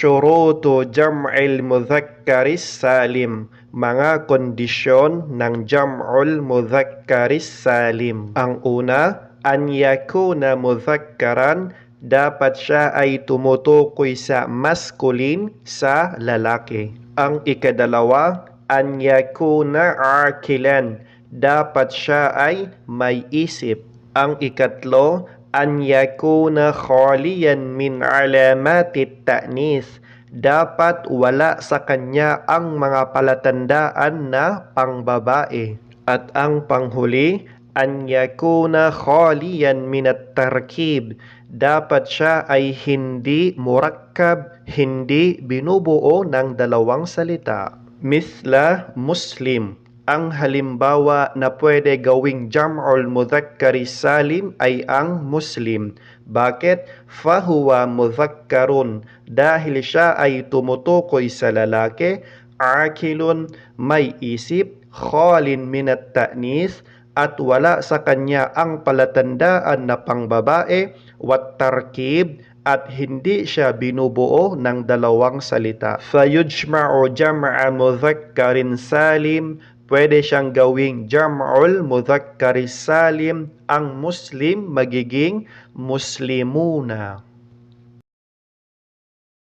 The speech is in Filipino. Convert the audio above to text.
Syurutu jam'il mudhakkaris salim. Mga kondisyon ng jam'ul mudhakkaris salim. Ang una, an yakuna mudhakkaran, dapat siya ay tumutukoy sa maskulin sa lalaki. Ang ikadalawa, an yakuna akilan, dapat siya ay may isip. Ang ikatlo, an yakuna khaliyan min alamatit ta'nis, dapat wala sa kanya ang mga palatandaan na pangbabae. At ang panghuli, an yakuna khaliyan min at-tarkib, dapat siya ay hindi murakkab, hindi binubuo ng dalawang salita. Misla Muslim, ang halimbawa na pwede gawing jam'ul mudhakkari salim ay ang Muslim. Bakit? Fahuwa mudhakkarun dahil siya ay tumutukoy sa lalaki, akilun may isip, khalin minat ta'nis at wala sa kanya ang palatandaan na pangbabae, wat tarkib at hindi siya binubuo ng dalawang salita. Fayujma'u jam'a mudhakkarin salim, pwede siyang gawing jam'ul mudhakkari salim, ang muslim magiging muslimuna.